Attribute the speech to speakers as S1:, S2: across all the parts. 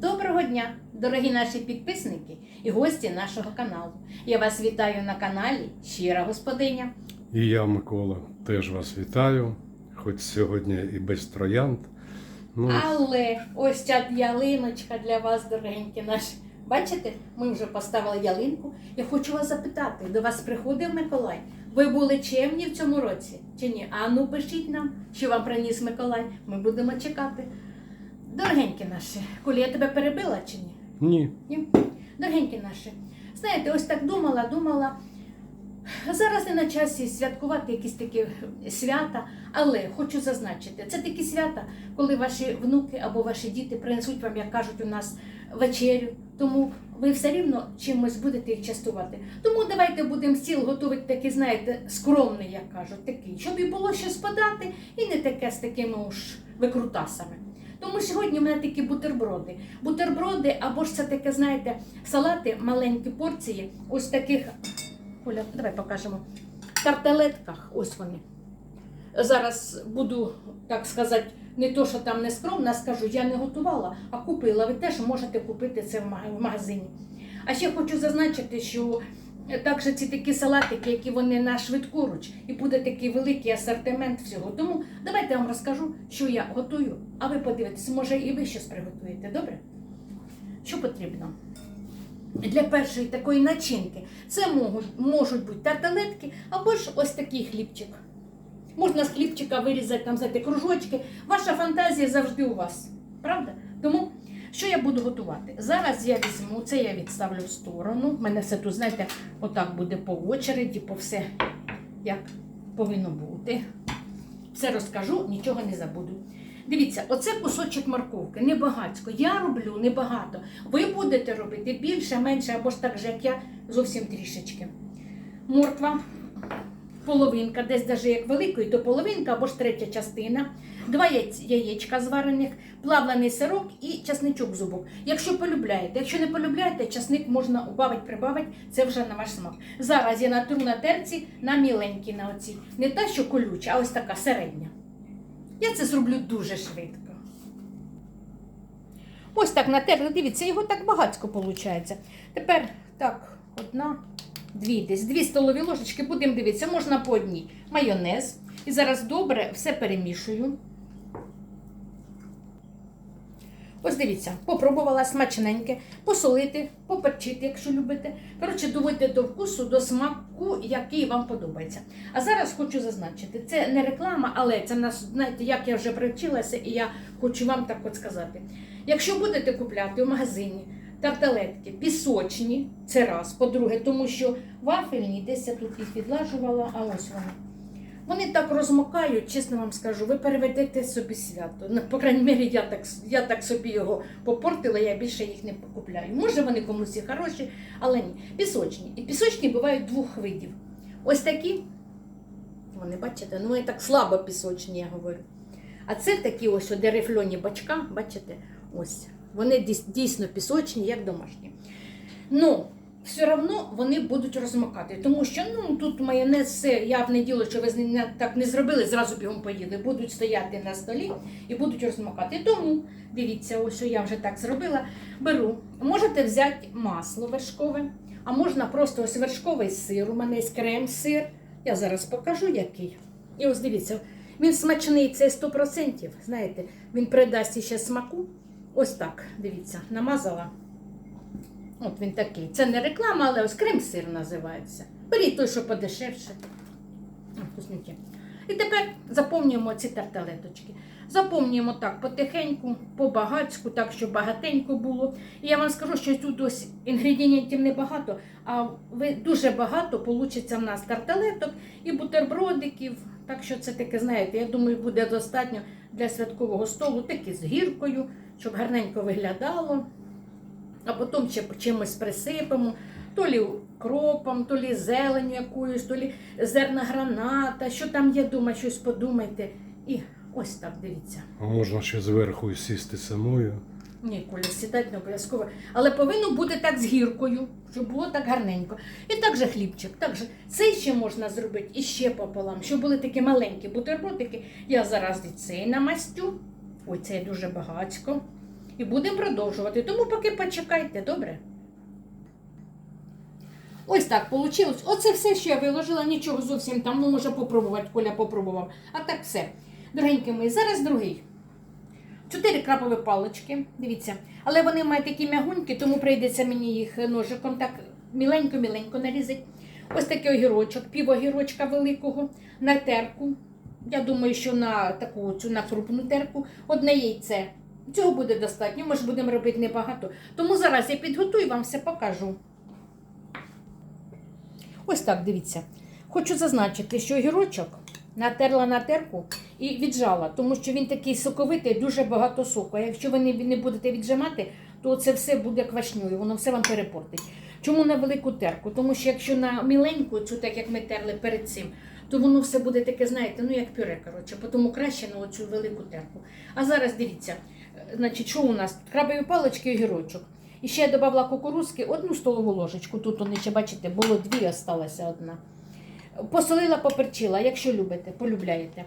S1: Доброго дня, дорогі наші підписники і гості нашого каналу. Я вас вітаю на каналі Щира Господиня.
S2: І я, Микола, теж вас вітаю, хоч сьогодні і без троянд. Ну,
S1: Але ось ця ялиночка для вас, дорогенькі наші. Бачите, ми вже поставили ялинку. Я хочу вас запитати, до вас приходив Миколай? Ви були чемні в цьому році чи ні? А ну пишіть нам, що вам приніс Миколай. Ми будемо чекати. Дорогенькі наші, Колі, я тебе перебила чи ні?
S2: ні.
S1: Ні? Дорогенькі наші, знаєте, ось так думала, думала. Зараз не на часі святкувати якісь такі свята, але хочу зазначити, це такі свята, коли ваші внуки або ваші діти принесуть вам, як кажуть у нас, вечерю. Тому ви все рівно чимось будете їх частувати. Тому давайте будемо стіл готувати такий, знаєте, скромний, як кажуть, такий, щоб і було щось подати, і не таке з такими уж викрутасами. Тому сьогодні в мене такі бутерброди. Бутерброди, або ж це таке, знаєте, салати, маленькі порції, ось таких. Оля, давай покажемо. Тарталетках, ось вони. Зараз буду, так сказати, не то, що там не скромна, скажу, я не готувала, а купила. Ви теж можете купити це в магазині. А ще хочу зазначити, що також ці такі салатики, які вони на швидкоруч, і буде такий великий асортимент всього. Тому давайте я вам розкажу, що я готую, а ви подивитесь, може і ви щось приготуєте, добре? Що потрібно? Для першої такої начинки це можуть, можуть бути тарталетки або ж ось такий хлібчик. Можна з хлібчика вирізати там, знаєте, кружочки. Ваша фантазія завжди у вас. Правда? Тому що я буду готувати? Зараз я візьму, це я відставлю в сторону. У мене все тут, знаєте, отак буде по очереді, по все, як повинно бути. Все розкажу, нічого не забуду. Дивіться, оце кусочок морковки, небагацько. Я роблю небагато. Ви будете робити більше, менше, або ж так же, як я, зовсім трішечки. Морква, половинка, десь навіть як великої, то половинка або ж третя частина, два яєчка зварених, плавлений сирок і часничок зубок. Якщо полюбляєте, якщо не полюбляєте, часник можна убавити, прибавити, це вже на ваш смак. Зараз я натру на терці на міленькі на оці. Не та, що колюча, а ось така середня. Я це зроблю дуже швидко. Ось так натерли, дивіться, його так багатько виходить. Тепер так, одна, дві десь, дві столові ложечки, будемо дивитися, можна по одній. Майонез. І зараз добре все перемішую. Ось дивіться, попробувала смачненьке, посолити, поперчити, якщо любите. Коротше, доводьте до вкусу, до смаку, який вам подобається. А зараз хочу зазначити, це не реклама, але це нас, знаєте, як я вже привчилася, і я хочу вам так от сказати. Якщо будете купляти в магазині тарталетки пісочні, це раз. По-друге, тому що вафельні, десь я тут їх відлажувала, а ось вони. Вони так розмокають, чесно вам скажу, ви переведете собі свято. Ну, по крайній мірі, я так, я так собі його попортила, я більше їх не купляю. Може, вони комусь і хороші, але ні. Пісочні. І пісочні бувають двох видів. Ось такі, вони бачите, ну вони так слабо пісочні, я говорю. А це такі ось дерефльоні бачка, бачите, ось. Вони дійсно пісочні, як домашні. Ну, все одно вони будуть розмокати, тому що ну, тут майонез, все явне діло, що ви так не зробили, зразу бігом поїли, будуть стояти на столі і будуть розмокати. Тому дивіться, ось що я вже так зробила. Беру. Можете взяти масло вершкове, а можна просто ось вершковий сир. У мене є крем-сир. Я зараз покажу який. І ось дивіться, він смачний, це 100%. Знаєте, він придасть ще смаку. Ось так, дивіться, намазала. От він такий. Це не реклама, але ось крем-сир називається. Беріть той, що подешевше. Вкусненький. І тепер заповнюємо ці тарталеточки. Заповнюємо так потихеньку, по-багацьку, так, щоб багатенько було. І я вам скажу, що тут ось інгредієнтів небагато, а ви дуже багато вийде в нас тарталеток і бутербродиків. Так що це таке, знаєте, я думаю, буде достатньо для святкового столу, такі з гіркою, щоб гарненько виглядало а потім ще чимось присипемо, то лі кропом, то лі зеленю якоюсь, то лі зерна граната, що там є, думаю, щось подумайте. І ось так дивіться.
S2: А можна ще зверху і сісти самою.
S1: Ні, Коля, сідати не обов'язково. Але повинно бути так з гіркою, щоб було так гарненько. І так же хлібчик. Так же цей ще можна зробити і ще пополам, щоб були такі маленькі бутербродики. Я зараз і цей намастю. Ой, це дуже багацько. І будемо продовжувати. Тому поки почекайте, добре? Ось так вийшло. Оце все, що я виложила, нічого зовсім там, ну може попробувати, Коля попробував. А так все. Дорогенькі мої, зараз другий. Чотири крапові палички, дивіться. Але вони мають такі м'ягунькі, тому прийдеться мені їх ножиком так міленько-міленько нарізати. Ось такий огірочок, пів огірочка великого на терку. Я думаю, що на таку цю на крупну терку одне яйце. Цього буде достатньо, ми ж будемо робити небагато. Тому зараз я підготую вам все покажу. Ось так, дивіться. Хочу зазначити, що огірочок натерла на терку і віджала, тому що він такий соковитий, дуже багато соку. А якщо ви не будете віджимати, то це все буде квашньою, воно все вам перепортить. Чому на велику терку? Тому що якщо на міленьку, цю так як ми терли перед цим, то воно все буде таке, знаєте, ну як пюре, коротше, тому краще на оцю велику терку. А зараз дивіться, е, значить, що у нас? Крабові палички і огірочок. І ще я додавала кукурузки, одну столову ложечку. Тут вони ще, бачите, було дві, осталася одна. Посолила, поперчила, якщо любите, полюбляєте.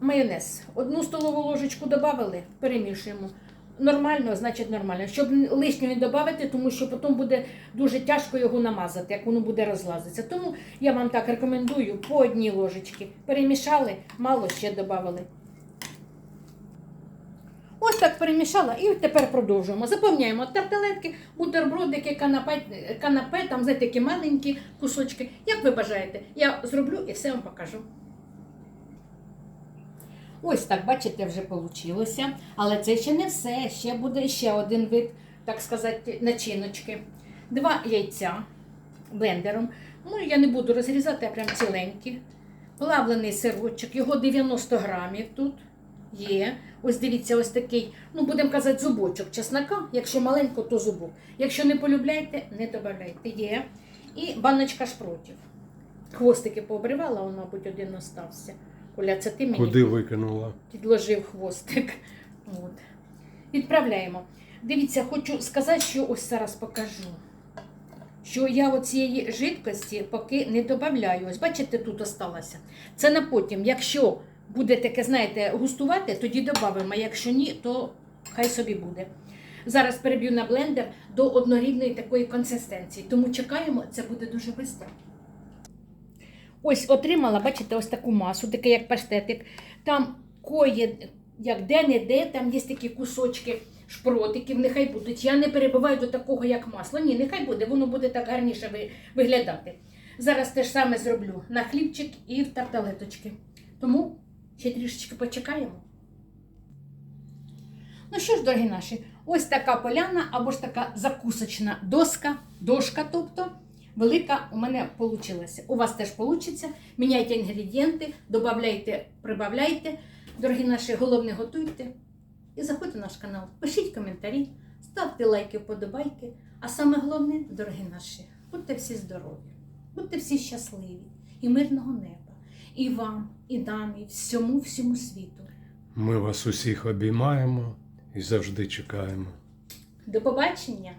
S1: Майонез. Одну столову ложечку додали, перемішуємо. Нормально, значить нормально. Щоб лишнього не додати, тому що потім буде дуже тяжко його намазати, як воно буде розлазитися. Тому я вам так рекомендую по одній ложечці. Перемішали, мало ще додали. Ось так перемішала і тепер продовжуємо. Заповняємо тарталетки, бутербродики, канапе, канапе, там знаєте, такі маленькі кусочки. Як ви бажаєте, я зроблю і все вам покажу. Ось так, бачите, вже вийшло. Але це ще не все. Ще буде ще один вид, так сказати, начиночки. Два яйця блендером. Ну, я не буду розрізати, а прям ціленькі. Плавлений сирочок, його 90 грамів тут є. Ось дивіться, ось такий, ну будемо казати, зубочок чеснока. Якщо маленько, то зубок. Якщо не полюбляєте, не додавайте. Є. І баночка шпротів. Хвостики пообривала, он, мабуть, один остався. Коля, це ти мені
S2: Куди викинула?
S1: підложив хвостик. От. Відправляємо. Дивіться, хочу сказати, що ось зараз покажу. Що я оцієї жидкості поки не додаю. Ось бачите, тут осталося. Це на потім. Якщо буде таке, знаєте, густувати, тоді додамо. А якщо ні, то хай собі буде. Зараз переб'ю на блендер до однорідної такої консистенції. Тому чекаємо, це буде дуже швидко. Ось отримала, бачите, ось таку масу, таке як паштетик. Там коє, як де-не-де, там є такі кусочки шпротиків, нехай будуть. Я не перебиваю до такого, як масло. Ні, нехай буде, воно буде так гарніше ви- виглядати. Зараз те ж саме зроблю на хлібчик і в тарталеточки. Тому ще трішечки почекаємо. Ну що ж, дорогі наші, ось така поляна або ж така закусочна доска, дошка, тобто велика у мене вийшла. У вас теж вийде. Міняйте інгредієнти, додавайте, прибавляйте. Дорогі наші, головне готуйте. І заходьте на наш канал, пишіть коментарі, ставте лайки, вподобайки. А саме головне, дорогі наші, будьте всі здорові, будьте всі щасливі і мирного неба. І вам, і нам, і всьому всьому світу.
S2: Ми вас усіх обіймаємо і завжди чекаємо.
S1: До побачення!